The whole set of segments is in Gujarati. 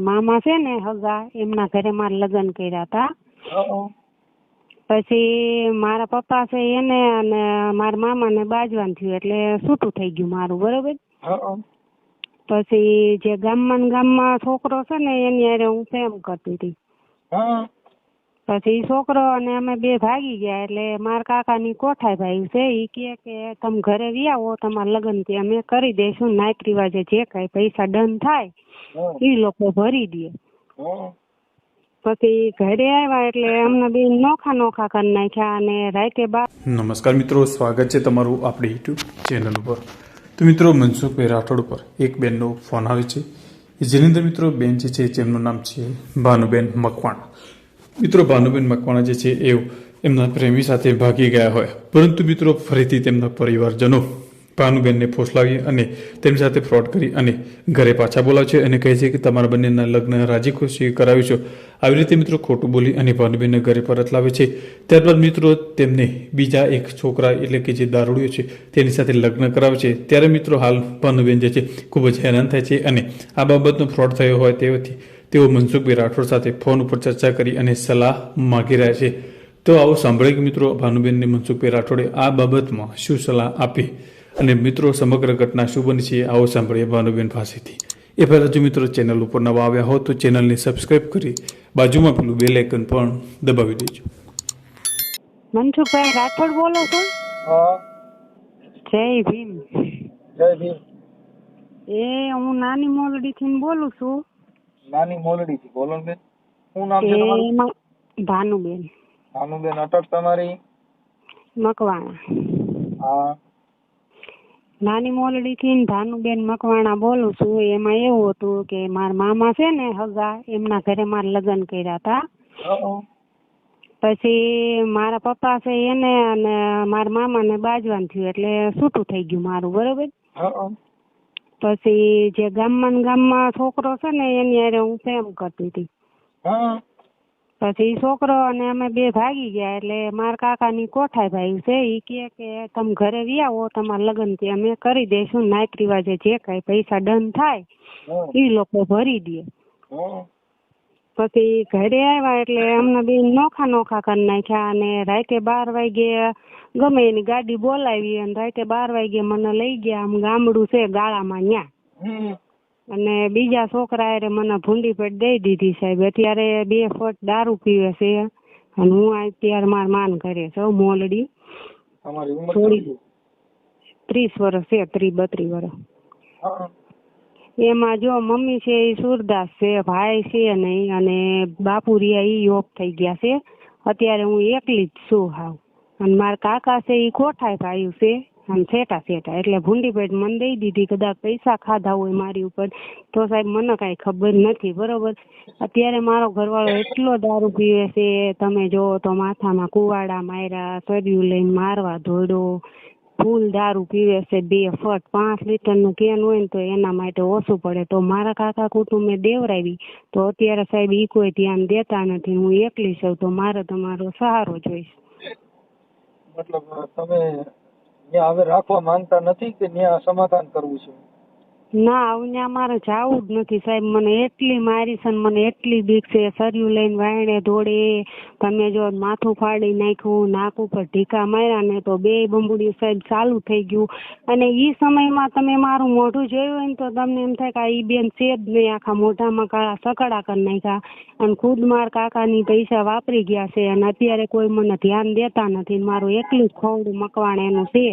મામા છે ને હગા એમના ઘરે મારા લગ્ન કર્યા હતા. પછી મારા પપ્પા છે એને અને મારા મામાને બાજવાન થયું એટલે છૂટું થઈ ગયું મારું બરોબર? પછી જે ગામમાં ને ગામમાં છોકરો છે ને એની હારે હું પ્રેમ કરતી હતી. પછી છોકરો અને અમે બે ભાગી ગયા એટલે મારા કાકાની કોઠાઈ ભાઈ છે ઈ કે કે તમે ઘરે વી આવો તમારા લગ્ન ત્યાં અમે કરી દઈશું નાયક રિવાજે જે કાંઈ પૈસા ડન થાય ઈ લોકો ભરી દે. પછી ઘરે આવ્યા એટલે અમને બે નોખા નોખા કરી નાખ્યા અને રાતે બાર નમસ્કાર મિત્રો સ્વાગત છે તમારું આપણી યુટ્યુબ ચેનલ ઉપર. તો મિત્રો મનસુખભાઈ રાઠોડ ઉપર એક બેનનો ફોન આવે છે. જેની અંદર મિત્રો બેન જે છે જેમનું નામ છે ભાનુબેન મકવાણા. મિત્રો, ભાનુબેન મકવાણા જે છે એ એમના પ્રેમી સાથે ભાગી ગયા હોય. પરંતુ મિત્રો, ફરીથી તેમના પરિવારજનો ભાનુબેનને ફોસલાવી અને તેમની સાથે ફ્રોડ કરી અને ઘરે પાછા બોલાવે છે અને કહે છે કે, તમારા બંનેના લગ્ન રાજી ખુશી કરાવ્યું છે. આવી રીતે મિત્રો, ખોટું બોલી અને ભાનુબેનને ઘરે પરત લાવે છે. ત્યારબાદ મિત્રો, તેમને બીજા એક છોકરા એટલે કે જે દારૂડિયો છે, તેની સાથે લગ્ન કરાવે છે. ત્યારે મિત્રો, હાલ ભાનુબેન જે છે, ખૂબ જ હેરાન થાય છે અને આ બાબતનો ફ્રોડ થયો હોય તેઓથી તેઓ મનસુખભાઈ રાઠોડ સાથે ફોન ઉપર ચર્ચા કરી અને સલાહ માગી રહ્યા છે. તો આવો સાંભળે કે મિત્રો ભાનુબેનને મનસુખભાઈ રાઠોડે આ બાબતમાં શું સલાહ આપી? અને મિત્રો સમગ્ર ઘટના શું બની છે? આવો સાંભળીએ ભાનુબેન પાસેથી. એ પહેલાં જો મિત્રો ચેનલ ઉપર નવા આવ્યા હો તો ચેનલને સબસ્ક્રાઇબ કરી બાજુમાં પેલું બેલ આઇકન પણ દબાવી દેજો. મનસુખભાઈ રાઠોડ બોલો છો? જય ભીમ. જય ભીમ. એ હું નાની મોલડી થી બોલું છું. નાની મોલડી થી બોલો બેન શું નામ છે તમારું? એમાં ભાનુબેન. ભાનુબેન અટક તમારી? મકવાણા. હા. નાની મોલડી થી ભાનુબેન મકવાણા બોલું છું. એમાં એવું હતું કે મારા મામા છે ને હગા એમના ઘરે મારા લગ્ન કર્યા હતા. પછી મારા પપ્પા છે એને અને મારા મામાને બાજવાન થયું એટલે છૂટું થઈ ગયું મારું બરોબર. પછી જે ગામમાં ને ગામમાં છોકરો છે ને એની હારે હું પ્રેમ કરતી હતી હા. પછી છોકરો અને અમે બે ભાગી ગયા એટલે મારા કાકાની કોઠાઈ ભાઈ છે એ કહે કે તમે ઘરે આવો તમારા લગ્નથી અમે કરી દઈશું નાયક રિવાજે જે કાંઈ પૈસા ડન થાય એ લોકો ભરી દે. પછી ઘરે આવ્યા એટલે અમને બે નોખા નોખા કરી નાખ્યા અને રાતે બાર વાગે ગમે એની ગાડી બોલાવી અને રાતે બાર વાગે મને લઈ ગયા. આમ ગામડું છે ગાળામાં ન્યા. અને બીજા છોકરા એ મને ભૂંડી પેટ દઈ દીધી સાહેબ. અત્યારે બે ફટ દારૂ પીવે છે અને હું અત્યારે માર માન કરે છે મોલડી. થોડી. ત્રીસ વર્ષ છે ત્રીસ બત્રીસ વર્ષ. એમાં જો મમ્મી છે એ સુરદાસ છે, ભાઈ છે નહીં, અને બાપુ રિયા ઈ ઓફ થઈ ગયા છે. અત્યારે હું એકલી જ છું હાવ. અને મારા કાકા છે એ કોઠાય ભાઈ છે આમ છેટા છેટા એટલે ભૂંડી પેટ મને દઈ દીધી, કદાચ પૈસા ખાધા હોય મારી ઉપર. તો સાહેબ મને કાંઈ ખબર નથી, બરોબર? અત્યારે મારો ઘરવાળો એટલો દારૂ પીવે છે, તમે જો તો માથામાં કુવાડા માર્યા, સળિયું લઈને મારવા દોડ્યો. ફૂલ દારૂ પીવે છે, બે ફટ, પાંચ લીટરનું કેન હોય ને તો એના માટે ઓછું પડે. તો મારા કાકા કુટુંબે દેવરાવી તો અત્યારે સાહેબ ઈ કોઈ ધ્યાન દેતા નથી, હું એકલી છું, તો મારે તમારો સહારો જોઈશે. મતલબ, તમે ત્યાં હવે રાખવા માંગતા નથી કે ત્યાં સમાધાન કરવું છે? ના આવને મારે જાવું જ નથી સાહેબ. મને એટલી મારી છે ને મને એટલી બીક છે. સરિયું લઈને વાયણે દોડે. તમે જો માથું ફાડી નાખ્યું, નાક ઉપર ઢીકા માર્યા ને તો બે બંબુડી સાહેબ ચાલુ થઈ ગયું. અને ઈ સમયમાં તમે મારું મોઢું જોયું હોય ને તો તમને એમ થાય કે આ ઈ બેન છે જ નહીં આખા મોઢામાં કાળા સકડા કરી નાખ્યા. અને ખુદ માર કાકાની પૈસા વાપરી ગયા છે. અને અત્યારે કોઈ મને ધ્યાન દેતા નથી મારું એકલું જ ખોવડું મકવાણ એનું છે.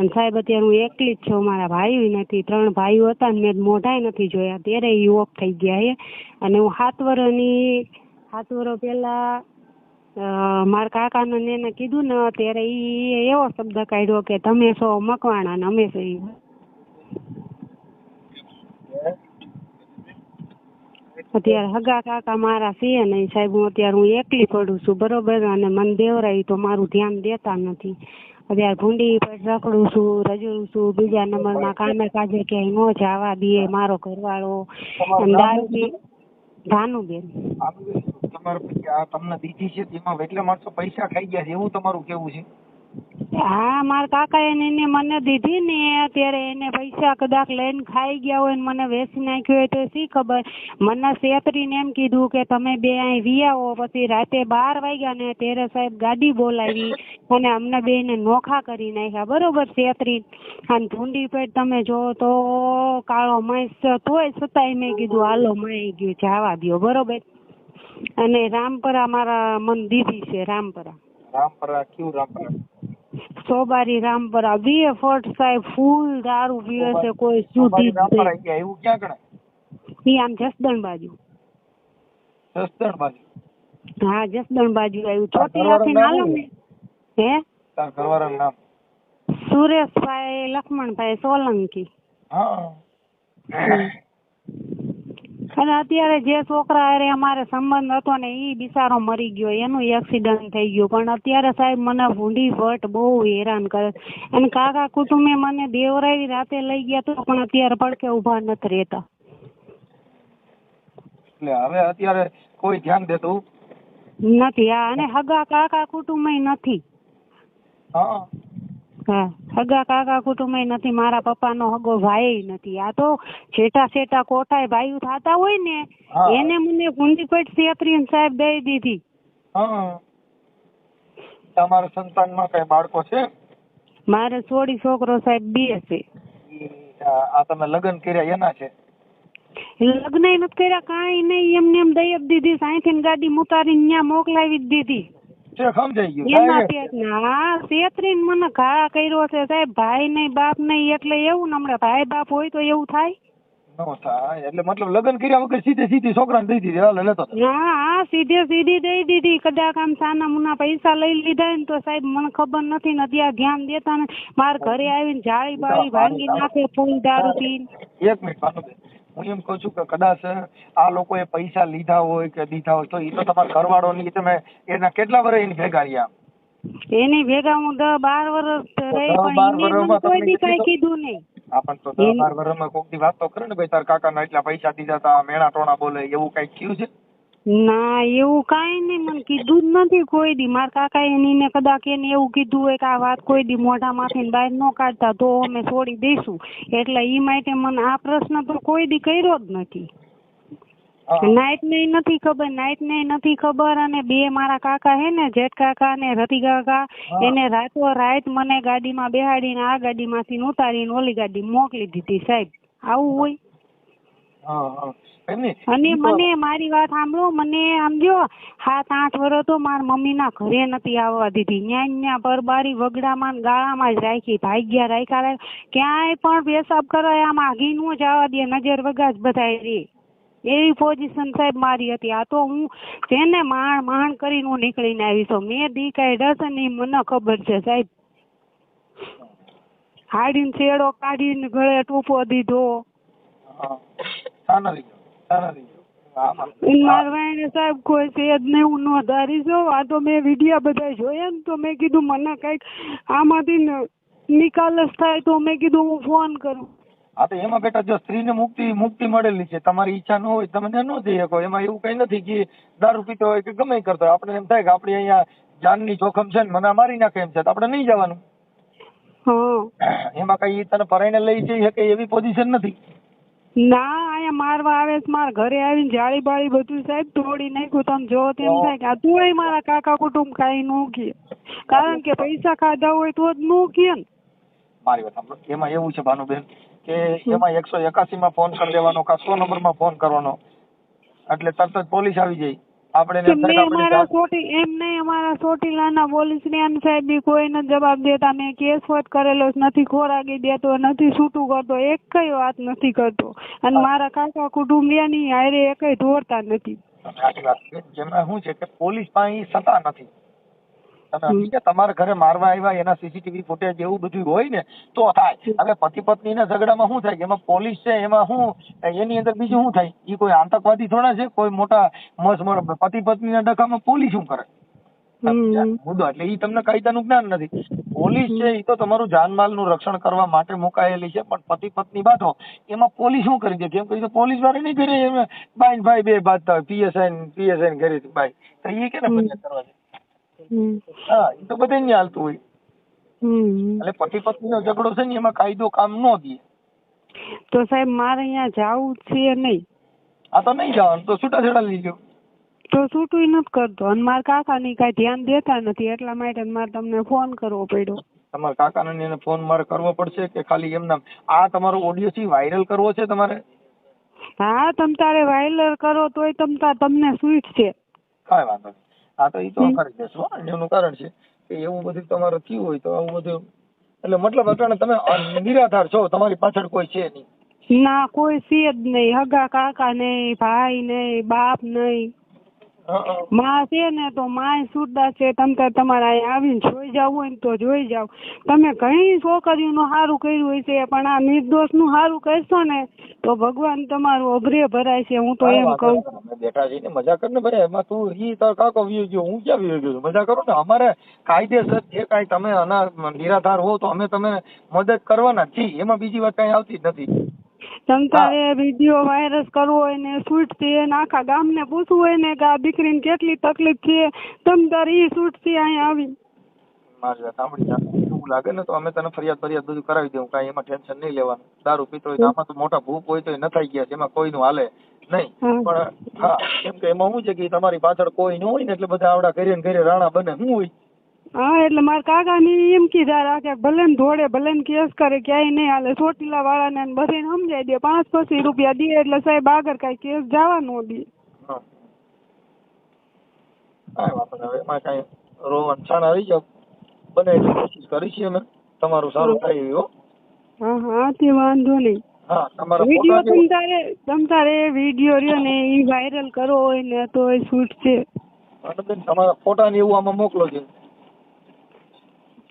અને સાહેબ, અત્યારે હું એકલી જ છું. મારા ભાઈઓ નથી, ત્રણ ભાઈઓ હતા મેં મોઢાય નથી જોયા. ત્યારે એ ઓફ થઈ ગયા છે. અને હું સાત વર્ષની સાત વર્ષ પહેલા મારા કાકાને એને કીધું ને ત્યારે ઈ એવો શબ્દ કાઢ્યો કે તમે છો મકવાણા ને અમે છો. અત્યારે હગા કાકા મારા છે ને સાહેબ, હું અત્યારે હું એકલી પડું છું. બરોબર? અને મને દેવરાય તો મારું ધ્યાન દેતા નથી. અત્યારે ભૂંડી પર રખડું છું રજડું છું બીજા નંબરમાં કામે કાજે ક્યાંય ન જવા દે મારો ઘરવાળો. દારૂ ભાનુબેન તમારે પછી આ તમને દીધી છે તેમાં એટલા માણસો પૈસા ખાઈ ગયા છે એવું તમારું કેવું છે? હા, મારા કાકા એને એને મને દીધી ને ત્યારે એને પૈસા કદાચ લઈને ખાઈ ગયા હોય મને વેચી નાખ્યો હોય તો શી ખબર? મને શેતરીને એમ કીધું કે તમે બે અહીં વિયાવો પછી રાતે બાર વાગ્યા ને ત્યારે સાહેબ ગાડી બોલાવી અને અમને બેને નોખા કરી નાખ્યા. બરોબર છેતરી અને ભૂંડી પેટ તમે જો તો કાળો મહેશ તોય છતાંય મેં કીધું, હાલો મળી ગયું, જવા દ્યો. બરોબર? અને રામપરા મારા મન દીધી છે, રામપરા. રામપરા, કયું રામપરા? સોબારી રામપરા બે ફોર્ટ સાહેબ ફૂલ દારૂ પીવે છે કોઈ સુધી એવું ક્યાં ગણાય? ઈ આમ જસદણ બાજુ. જસદણ બાજુ? હા જસદણ બાજુ આવ્યું. ચોટીલાથી ઘરવાળાનું નાલો ને હે? તાર ઘરવાળાનું નામ? સુરેશભાઈ લક્ષ્મણભાઈ સોલંકી. હા. અને અત્યારે જે છોકરા હારે અમારે સંબંધ હતો ને એ બિચારો મરી ગયો એનું એક્સિડન્ટ થઈ ગયું. પણ અત્યારે સાહેબ મને ભૂંડી ભટ્ટ બહુ હેરાન કરે અને કાકા કુટુંબે મને દેવરાવી રાતે લઈ ગયા તો પણ અત્યારે પડકે ઊભા નથી રહેતા. એટલે હવે અત્યારે કોઈ ધ્યાન દેતું? નથી આ અને હગા કાકા કુટુંબે નથી. હા. હા હગા કાકા કુટુંબે નથી મારા પપ્પાનો હગો ભાઈ નથી. આ તો છેટા છેટા કોટાય ભાઈ થતા હોય ને એને મને ગુંડીપેટ છેતરીને સાહેબ દઈ દીધી. તમારા સંતાનમાં કઈ બાળકો છે? મારે સોળી છોકરો સાહેબ બે છે. આ તમે લગ્ન કર્યા એના છે? લગ્ન નથી કર્યા કાંઈ નહીં. એમને એમ દઈ દીધી સાંઈથી ગાડી મુતારીને ત્યાં મોકલાવી દીધી. છે સમજાઈ ગયું. એના સાહેબ, પેટના હા મને ઘા કર્યો છે સાહેબ. ભાઈ નહીં બાપ નહીં એટલે એવું ને હમણાં ભાઈ બાપ હોય તો એવું થાય. નો થાય એટલે મતલબ લગ્ન કર્યા વગર સીધે સીધી છોકરાને દઈ દીધી હાલ લેતો હા હા સીધે સીધી દઈ દીધી કદાચ આમ સાના મુના પૈસા લઈ લીધા ને તો સાહેબ મને ખબર નથી ને ત્યાં ધ્યાન દેતા ને. મારા ઘરે આવીને જાળી બાળી ભાંગી નાખે ફૂલ દારૂ પીને. એક મિનિટ હું એમ કહું છું કે કદાચ આ લોકોએ પૈસા લીધા હોય કે દીધા હોય તો એ તો તમારા ઘરવાળો ની તમે એના કેટલા વર્ષ એની ભેગા રહ્યા? એની ભેગા હું દસ બાર વર્ષ રહી પણ એને કોઈ દી કાંઈ કીધું નહીં. આપણ તો દસ બાર વર્ષમાં કોક દી વાત તો કરે ને ભાઈ તાર કાકાના એટલા પૈસા દીધા તા મેણા ટોણા બોલે એવું કઈ થયું છે? ના એવું કાંઈ નહીં. મને કીધું જ નથી કોઈ દી. મારા કાકા એની ને કદાચ એને એવું કીધું હોય કે આ વાત કોઈ દી મોઢામાંથી માંથી બહાર ન કાઢતા તો અમે છોડી દઈશું. એટલે ઈ માટે મને આ પ્રશ્ન તો કોઈ દી કર્યો જ નથી. નાઈટ ને નથી ખબર નાઈટ ને નથી ખબર અને બે મારા કાકા હે ને જેઠ કાકા ને રતિ કાકા એને રાતો રાત મને ગાડીમાં બેહાડીને આ ગાડીમાંથી ઉતારીને ઓલી ગાડી મોકલી દીધી સાહેબ. આવું હોય. અને મને મારી વાત સાંભળો મને આમ જો સાત આઠ વર્ષ તો મારા મમ્મી ના ઘરે નથી આવવા દીધી. ન્યા ન્યા પરબારી વગડામાં ગાળામાં જ રાખી ભાગ્યા રાખ્યા રાખ ક્યાંય પણ પેશાબ કરાય આમ આગી નું જ આવવા દે નજર વગા જ બધાય રે. એવી પોઝિશન સાહેબ મારી હતી. આ તો હું જેને માણ માણ કરીને હું નીકળીને આવી છું. મેં દી કાઢ્યા છે ને મને ખબર છે સાહેબ. હાડીને છેડો કાઢીને ગળે ટૂંપો દીધો. મારવાઈને સાહેબ કોઈ છે જ નહીં હું નોંધારી છું. આ તો મેં વિડીયા બધા જોયા ને તો મેં કીધું મને કંઈક આમાંથી નિકાલ જ થાય તો મેં કીધું હું ફોન કરું. હા તો એમાં બેટા જો સ્ત્રીને મુક્તિ મુક્તિ મળેલી છે તમારી ઈચ્છા ન હોય તમે ન જઈ શકો. એમાં એવું કઈ નથી કે દારૂ પીતો હોય કે ગમે કરતો હોય. આપણે એમ થાય કે આપણે અહીંયા જાનની જોખમ છે ને મને મારી નાખે એમ છે. તો આપણે નહીં જવાનું. એમાં કઈ તને પરાઈને લઈ જઈ શકે એવી પોઝિશન નથી. ના, અહીંયા મારવા આવે છે, મારા ઘરે આવીને જાળી બાળી બધું સાહેબ, તોડી નાખ્યું. તમે જો તેમ થાય કે આ તોય મારા કાકા કુટુંબ કાંઈ નો કે. કારણ કે પૈસા ખાધા હોય તો જ નો કે ને. મારી વાત સાંભળો. એમાં એવું છે ભાનુબેન, કે એમાં એકસો એકાસી માં ફોન કરી દેવાનો, કાં સો નંબરમાં ફોન કરવાનો. એટલે તરત જ પોલીસ આવી જાય. આપણે મેં કે આપણે મારા જાત- ચોટી એમ નહીં અમારા ચોટીલાના પોલીસ ને સાહેબ કોઈને જવાબ દેતા મેં કેસ ફોટ કરેલો નથી ખોરાકી દેતો નથી છૂટું કરતો એક કઈ વાત નથી કરતો. અને મારા કાકા કુટુંબિયાની હારે એકય ધોરતા નથી. સાચી વાત છે જેમાં શું છે કે પોલીસ પાસે સતા નથી. તમે સમજી ગયા? તમારા ઘરે મારવા આવ્યા એના સીસીટીવી ફૂટેજ એવું બધું હોય ને તો થાય. હવે પતિ પત્નીના ઝઘડામાં શું થાય? એમાં પોલીસ છે એમાં શું? એની અંદર બીજું શું થાય? એ કોઈ આતંકવાદી થોડા છે? કોઈ મોટા મસ પતિ પત્નીના ડખામાં પોલીસ શું કરે? મુદ્દો એટલે એ તમને કાયદાનું જ્ઞાન નથી. પોલીસ છે એ તો તમારું જાનમાલનું રક્ષણ કરવા માટે મુકાયેલી છે પણ પતિ પત્ની બાંધો એમાં પોલીસ શું કરી દે? કેમ કરી પોલીસવાળા નહીં કરે એમ બાઈ ભાઈ બે બાંધતા હોય પીએસઆઈ પીએસઆઈ ઘરે બાઈ. તો એ કે ને ફરિયાદ કરવા હમ. હા એ તો બધે ને હાલતું હોય. એટલે પતિ પત્નીનો ઝઘડો છે ને એમાં કાયદો કામ ન દે. તો સાહેબ મારે અહીંયા જાવું છે નહીં. આ તો નહીં જવાનું તો છૂટાછેડા લીજો તો છૂટું નથી કરતો. અને મારા કાકા ની કઈ ધ્યાન દેતા નથી એટલા માટે મારે તમને ફોન કરવો પડ્યો. તમારા કાકાને ને એને ફોન મારે કરવો પડશે કે ખાલી એમના આ તમારો ઓડિયો થી વાયરલ કરવો છે તમારે? હા તમ તારે વાયરલ કરો તોય તમ તાર તમને સ્વીટ છે. કાંઈ વાંધો નહીં. હા તો એ તો કરી દેશું. એનું કારણ છે કે એવું બધું તમારે થયું હોય તો આવું બધું એટલે મતલબ અટાણે તમે નિરાધાર છો તમારી પાછળ કોઈ છે નહીં ના કોઈ છે જ નહીં હગા કાકા નહીં ભાઈ નહીં બાપ નહીં. માં છે ને તો માય સુરદાસ છે. તમે તાર તમારે આવીને જોઈ જાવ હોય ને તો જોઈ જાવ. તમે ઘણી છોકરીઓનું સારું કર્યું હોય છે પણ આ નિર્દોષનું સારું કરશો ને તો ભગવાન તમારું અભરે ભરાય છે. હું તો એમ કહું બેઠા છે ને મજા કર ને ભાઈ. એમાં તું ઈ તાર કાકો વીયો ગયો હું ક્યાં વીયો ગયો મજા કરો ને? અમારે કાયદેસર જે કાંઈ તમે અના નિરાધાર હો તો અમે તમે મદદ કરવાના જ છીએ. એમાં બીજી વાત કાંઈ આવતી જ નથી. તમ વીડિયો વાયરસ કરવો હોય ને શૂટથી ને આખા ગામને પૂછવું હોય ને કે આ દીકરીને કેટલી તકલીફ છે તમ ઈ શૂટથી અહીંયા આવી. મારી વાત સાંભળી જા. એવું લાગે ને તો અમે તને ફરિયાદ ફરિયાદ બધું કરાવી દઉં કાંઈ એમાં ટેન્શન નહીં લેવાનું. દારૂ પીતો હોય તો આમાં તો મોટા ભૂપ હોય તો ન થઈ ગયા છે. એમાં કોઈનું હાલે નહીં. પણ હા કેમ કે એમાં શું છે કે તમારી પાછળ કોઈ ન હોય ને એટલે બધા આવડા ઘરે ઘરે રાણા બને. શું હોય? હા એટલે મારા કાકાની એમ કીધા રાખે ભલે ને ધોળે ભલે ને કેસ કરે ક્યાંય નહીં હાલે. ચોટીલા વાળાને ને બધાને સમજાઈ દે. પાંચ પચીસ રૂપિયા દે એટલે સાહેબ આગળ કાંઈ કેસ જવા ન દે. કાંઈ વાંધો નહીં. એમાં કાંઈ રોવાનું છાણ આવી જાવ. બને એટલી કોશિશ કરીશી અમે. તમારું સારું થાય એવી. હો હા હા તે વાંધો નહીં. વીડિયો તમ તારે તમ તારે વીડિયો રહ્યો ને એ વાયરલ કરો હોય ને તો એ શૂટ તમારા ફોટા ને એવું આમાં મોકલો છે.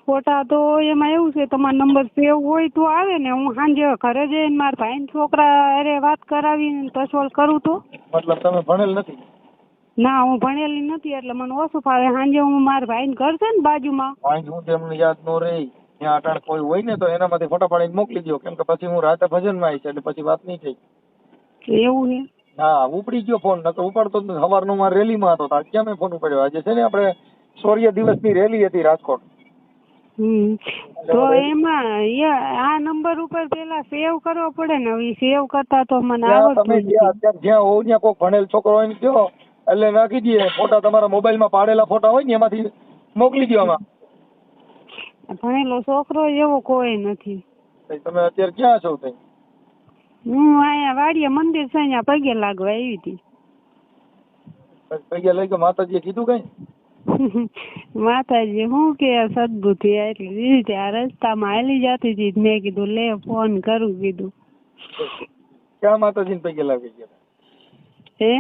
ફોટા તો એમાં એવું છે તમારો નંબર સેવ હોય તો આવે ને હું સાંજે ઘરે જઈને મારા ભાઈ છોકરા અરે વાત કરાવી તસોલ કરું તો. મતલબ તમે ભણેલ નથી? ના હું ભણેલી નથી એટલે મને ઓછું ફાવે. સાંજે હું મારા ભાઈ ઘર છે ને બાજુમાં. વાંચ હું તેમને યાદ નો રહી. ત્યાં અટાણ કોઈ હોય ને તો એનામાંથી ફોટા પાડીને મોકલી દો કેમ કે પછી હું રાતે ભજનમાં આવીશ એટલે પછી વાત નહીં થઈ. એવું ને? હા ઉપડી ગયો ફોન નતો ઉપાડતો. સવારનો મારે રેલીમાં હતો ક્યાં મેં ફોન ઉપાડ્યો? આજે છે ને આપણે શૌર્ય દિવસની રેલી હતી રાજકોટ. તો એમાં આ નંબર ઉપર પેલા સેવ કરવો પડે ને હવે સેવ કરતા તો મને આવડતું તમે જ્યાં અત્યારે જ્યાં હોવ ત્યાં કોઈ ભણેલ છોકરો હોય ને કયો એટલે નાખી દઈએ. ફોટા તમારા મોબાઈલમાં પાડેલા ફોટા હોય ને એમાંથી મોકલી દો આમાં. ભણેલો છોકરો એવો કોઈ નથી. તમે અત્યારે ક્યાં છો તઈ હું અહીંયા વાડીએ મંદિર છે અહીંયા પગે લાગવા આવી હતી. પગે લઈ ગયો માતાજીએ કીધું કઈ? માતાજી હું કે સદબુદ્ધિ એટલી દીધી રસ્તામાં હાલી જતી હતી મેં કીધું લે ફોન કરું કીધું. ક્યાં માતાજીને પગે લાગી ગયા હે?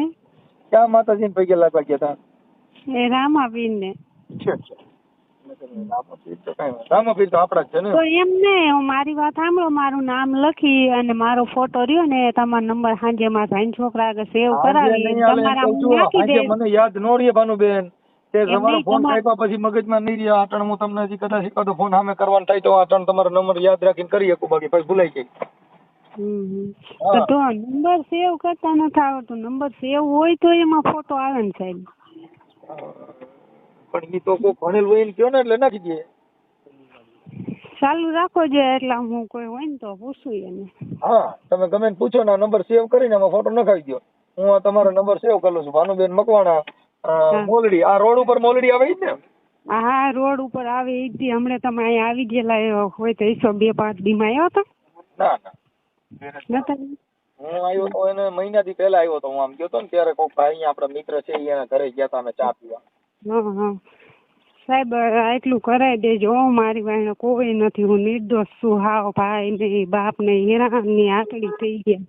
ક્યાં માતાજીને પગે લાગવા ગયા હતા? એ રામાપીર ને તો. રામપીર આપણા જ છે ને. તો એમ ને હું મારી વાત સાંભળો મારું નામ લખી અને મારો ફોટો રહ્યો ને તમારો નંબર સાંજે માં ભાઈ છોકરા આગળ સેવ કરાવી તમારા મને યાદ નો રે ભાનુબેન. તે તમારો ફોન કાપ્યા પછી મગજમાં નહીં રહ્યા. આટણ હું તમને હજી કદાચ એકાદો ફોન સામે કરવાનો થાય તો આટણ તમારો નંબર યાદ રાખીને કરી શકું બાકી પછી ભૂલાઈ જાય. તો નંબર સેવ કરતા નથી આવતો નંબર સેવ હોય તો એમાં ફોટો આવે ને સાહેબ. પણ એ તો કોઈ ભણેલ હોય ને કયો ને એટલે નાખી દે. ચાલુ રાખો જે એટલે હું કોઈ હોય ને તો પૂછું એને. હા તમે ગમે પૂછો ને નંબર સેવ કરીને એમાં ફોટો નખાવી દો હું આ તમારો નંબર સેવ કરું છું. ભાનુબેન મકવાણા. મોલડી આ રોડ ઉપર મોલડી આવે ને? હા રોડ ઉપર આવે એ જ હમણાં તમે અહીં આવી ગયેલા હોય તો એસો બે પાંચ દીમાં આવ્યો હતો. ના ના. હું આવ્યો તો એને મહિનાથી પહેલા આવ્યો તો હું આમ ગયો તો ને ત્યારે કોઈક ભાઈ આપડા મિત્ર છે એના ઘરે ગયા હતા અમે ચા પીવા. સાહેબ એટલું કરાવી દેજો. મારી વાંહે કોઈ નથી. હું નિર્દોષ છું. હાવ ભાઈ ને બાપ ને હેરાનની આકડી થઈ ગયા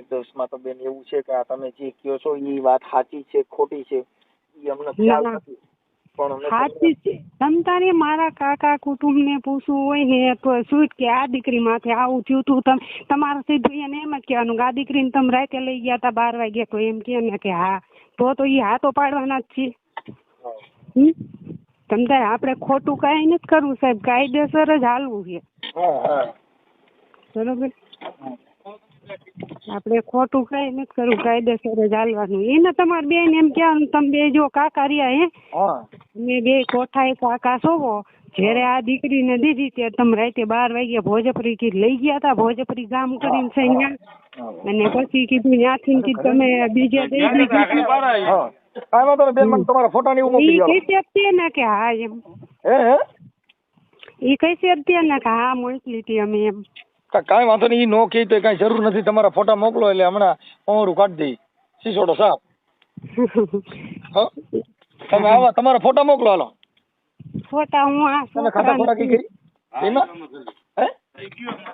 નિર્દોષમાં તો બેન એવું છે કે આ તમે જે કહો છો એ વાત સાચી છે ખોટી છે એ અમને ખ્યાલ નથી. સાચી છે. તમ તારે મારા કાકા કુટુંબ ને પૂછવું હોય ને તો શું કે આ દીકરી માથે આવું થયું તું? તમે તમારે સીધું એને એમ જ કહેવાનું કે આ દીકરીને તમે રાતે લઈ ગયા તા બાર વાગે તો એમ કે ને કે હા. તો તો એ હાથો પાડવાના જ છે? તમ તારે આપણે ખોટું કાંઈ નથી કરવું સાહેબ કાયદેસર જ હાલવું છે. બરોબર? આપણે ખોટું કઈ નથી કરવું કાયદેસર જ હાલવાનું. એને તમારે બેન એમ કહેવાનું તમે બે જો કાકા રહ્યા હે. મેં બે કોઠાએ કાકા સોવો. જ્યારે આ દીકરીને દીધી ત્યારે તમે રાતે બાર વાગ્યા ભોજપરી થી લઈ ગયા હતા ભોજપરી ગામ કરીને છે અહીંયા અને પછી કીધું ત્યાંથી કીધું તમે બીજે દઈ દીધી તમારા ફોટા ને કઈ છે ને કે હા એમ. હે હે? ઈ કઈ ને કે હા મોકલી હતી અમે એમ. કા- કાંઈ વાંધો નહીં ઈ નો કહે તો કાંઈ જરૂર નથી તમારા ફોટા મોકલો એટલે હમણાં ઓરું કાઢી દઈ. સીસોડો સાહેબ? હા? તમે આવા તમારા ફોટા મોકલો હાલો. ફોટા હું આ તમે ખાતા ખોટા કઈ કરી? એમાં? હે?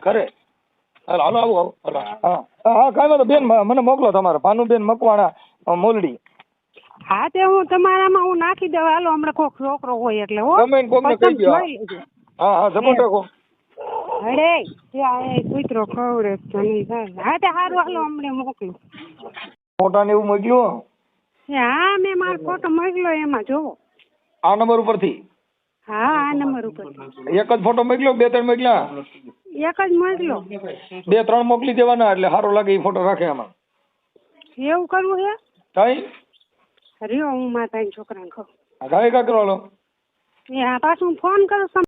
ખરે હાલો હાલો આવો આવો હાલો. હા. હા હા કાંઈ વાંધો બેન મ- મને મોકલો તમારા. ભાનુબેન મકવાણા અ, મોલડી. હા તે હું તમારામાં હું નાખી દઉં. હાલો હમણાં કોક છોકરો હોય એટલે હો. ગમે એને કોકને કહી દ્યો. લેજો. હા હા ઝપટ રાખો અરે ત્યાં કૂતરો ખવડે નહીં થાય. હા તે સારું હાલો હમણાં મોકલો. ફોટા ને એવું મોકલ્યું? હા મેં મારો ફોટો મોકલ્યો એમાં જોવો આ નંબર ઉપરથી? હા આ નંબર ઉપર એક જ ફોટો મોકલ્યો બે ત્રણ મોકલ્યા? એક જ મોકલ્યો. બે ત્રણ મોકલી દેવાના એટલે સારો લાગે એ ફોટો રાખે આમાં. એવું કરવું છે કાંઈ રહ્યો હું મારા છોકરાને કહું. કાંઈ કાંઈ કરવાનો એ હા પાછું ફોન કરું